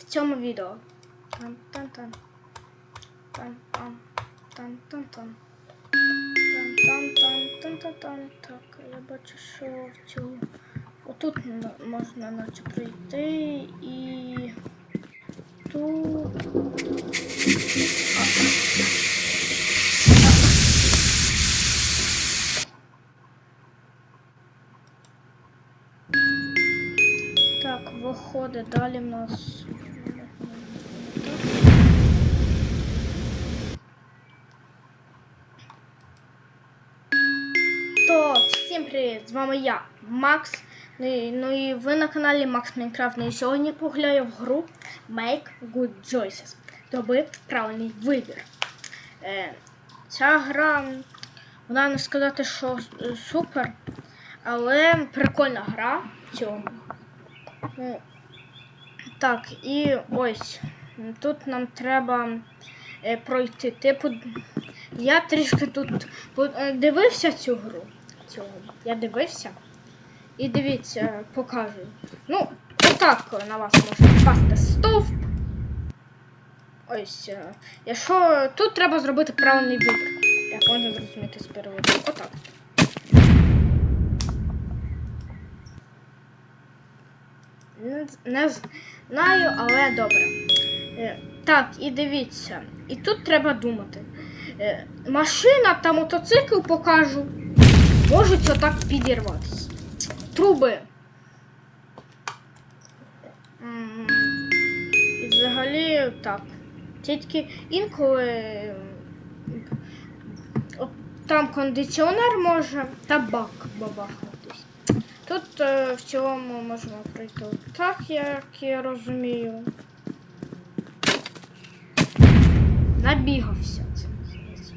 в цьому відео. Тан-тан-тан. Тан-тан. Тан-тан-тан. Тан-тан-тан-тан-тан-тан. Так, я бачу, що в цю. Отут м- можна наче пройти і тут. Так, виходить, далі в нас. То, всім привіт! З вами я, Макс. Ну і, ну ви на каналі Макс Майнкрафт. Ну і сьогодні погуляю в гру Make Good Choices. Доби правильний вибір. Е, ця гра, вона не сказати, що супер, але прикольна гра в цьому. Ну, так, і ось. Тут нам треба е, пройти. Типу, я трішки тут е, дивився цю гру. Цю. Я дивився. І дивіться, покажу. Ну, отак на вас може впасти стовп. Ось. е, Якщо тут треба зробити правильний вибір. Як можна зрозуміти з переводу. Отак. Не, знаю, але добре. Е, Так, і дивіться. І тут треба думати. Е, Машина та мотоцикл покажу. Можуть отак підірватися. Труби. І взагалі так. Тільки інколи. там кондиціонер може та бак бабахнутись. Тут е, в цілому можна пройти так, як я розумію. Набігався. Це називається.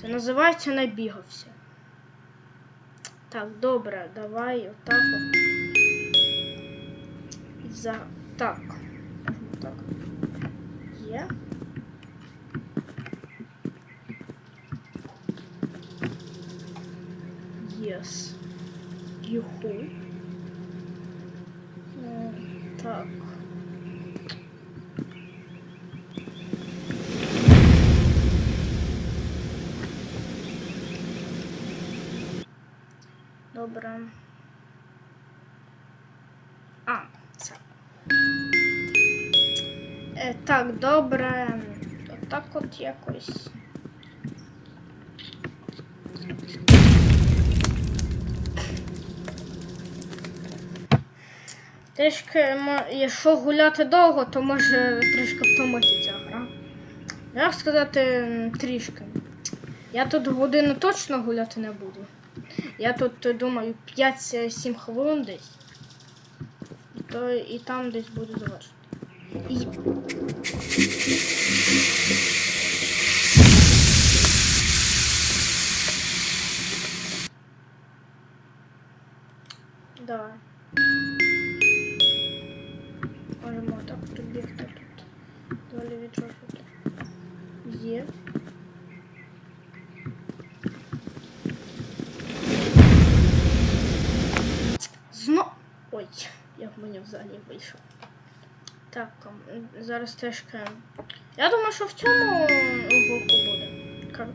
Це називається набігався. Так, добре, давай отак. от. За... Так. Так. Є. Yes. Юху. Так. Так, добре. Отак от якось. Трішки, якщо гуляти довго, то може трішки втомити ця гра. Як сказати, трішки. Я тут годину точно гуляти не буду. Я тут е, думаю 5-7 хвилин десь. То, і там десь буду завершити. Давай. Можемо так прибігти тут. Далі відчувати. Є. Зно. Ой, як мені взагалі вийшов. Так, зараз трішки. Я думаю, що в цьому боку буде.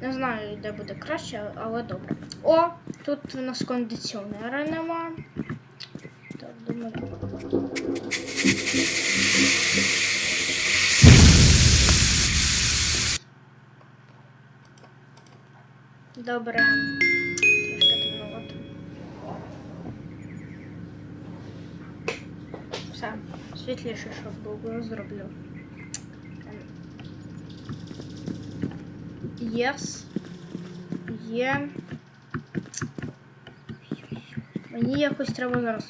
Не знаю, де буде краще, але добре. О, тут у нас кондиціонера нема. Так, думаю. Добре. світліше, щоб було зроблю. Єс. Є. Мені якось треба зараз.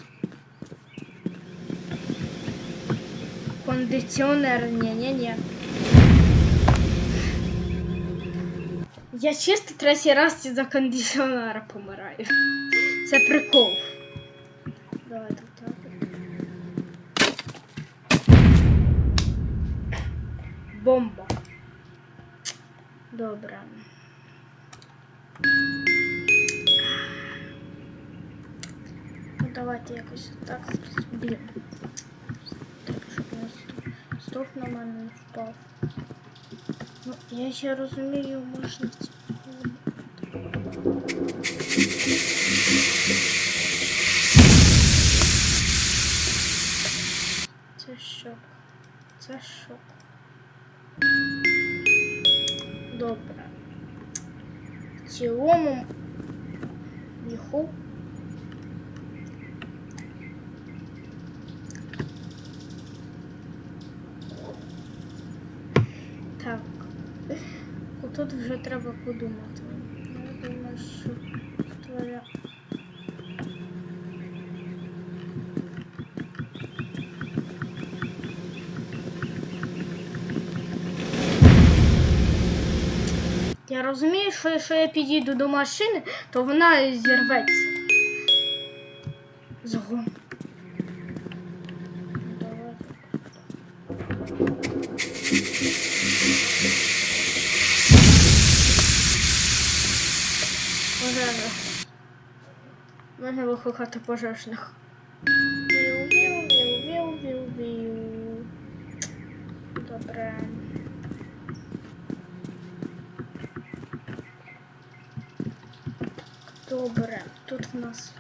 Кондиціонер, ні-ні-ні. Я чисто третій раз за кондиціонера помираю. Це прикол. Бомба. Добре. Ну, давайте якось так. Блін. Так, щоб тут труп на мене впав. Ну, я ще розумію, можна це. Це шок. Це шок. Добре. В цілому їху. Так. Тут вже треба подумати. Я розумію, що якщо я підійду до машини, то вона зірветься. Згон. Пожежа. Можна викликати пожежних. Віу-віу-віу-віу-віу-віу. Добре. Добре. Тут в нас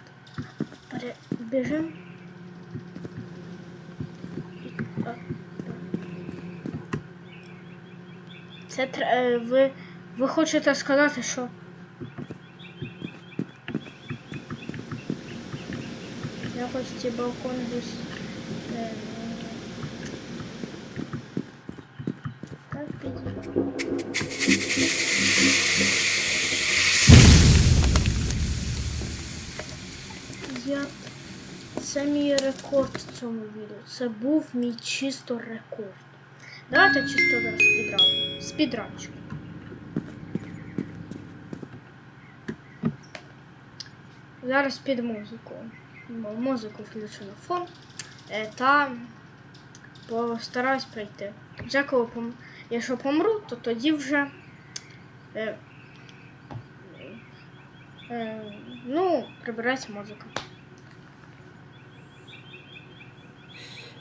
біжим. Це тр- е, ви, хочете сказати, що якось ці балкон десь. е, Так, Я... Це мій рекорд в цьому відео. Це був мій чисто рекорд. Давайте чисто зараз спідран. Спідранчик. Зараз під музику. Музику включу на фон. Е, Та постараюсь пройти. Вже коли пом... якщо помру, то тоді вже. Е, е, ну, прибирається музика.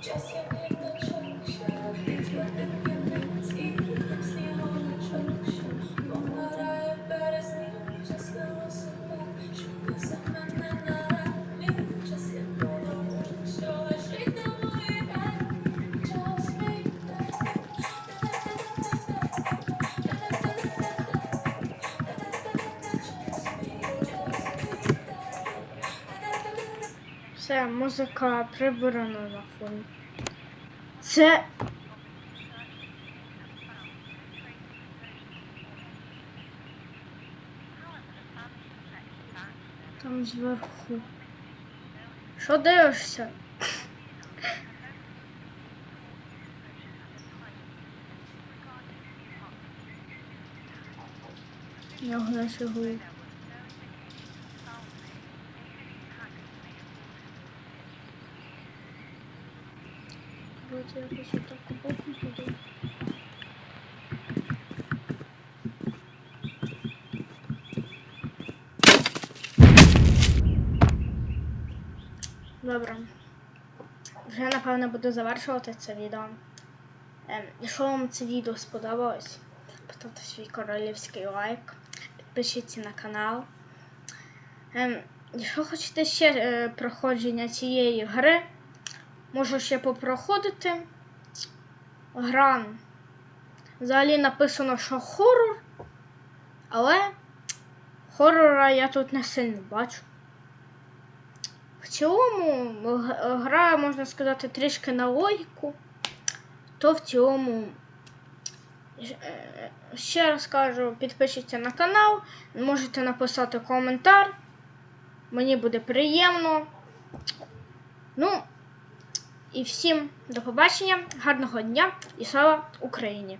Just your little choice. Все, музика прибрана на фоні. Це. Там зверху. Що дивишся? Нього не сягує. Давайте якось отак боку туди. Добре. Вже напевно буду завершувати це відео. Ем, якщо вам це відео сподобалось, поставте свій королівський лайк, підпишіться на канал. Ем, якщо хочете ще е, проходження цієї гри, можу ще попроходити. Гра. Взагалі написано, що хорор, але хорора я тут не сильно бачу. В цілому гра, можна сказати, трішки на логіку, то в цілому. е, Ще раз кажу, підпишіться на канал, можете написати коментар. Мені буде приємно. Ну, і всім до побачення, гарного дня і слава Україні!